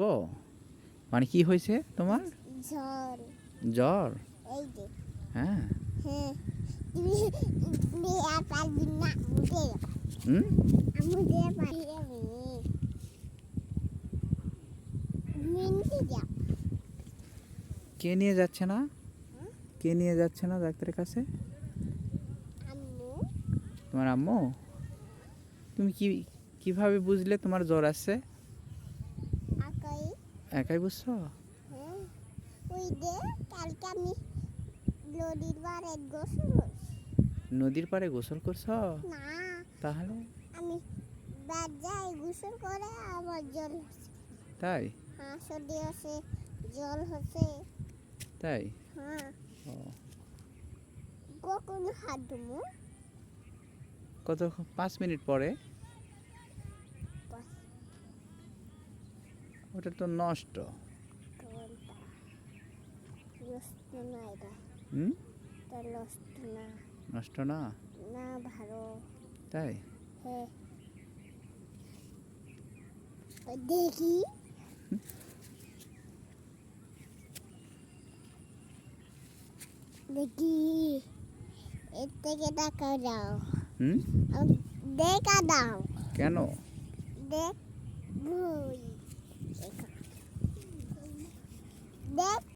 গো? মানে কি হয়েছে তোমার? ঝড় জ্বর? হ্যাঁ। হ্যাঁ। কে নিয়ে যাচ্ছে না? কে নিয়ে যাচ্ছে না ডাক্তারের কাছে? তোমার আম্মু? তুমি কি কীভাবে বুঝলে তোমার জ্বর আসছে? আকাই একাই হ্যাঁ ওই কালকে আমি নদীর বারে গোসল করছি। নদীর পাড়ে গোসল করছ? না তাহলে? আমি বাজায় গোসল করে আবার জল তাই? হ্যাঁ সর্দি হচ্ছে জল হচ্ছে। তাই? হ্যাঁ। ও। কখন হাত ধুমু? কত পাঁচ মিনিট পরে? ওটা তো নষ্ট। নষ্ট না না। ভালো। তাই? হ্যাঁ। দেখি। দেখি। এর থেকে টাকা দাও। হুম? দেখা দাও। কেন? দেখ বই দেখ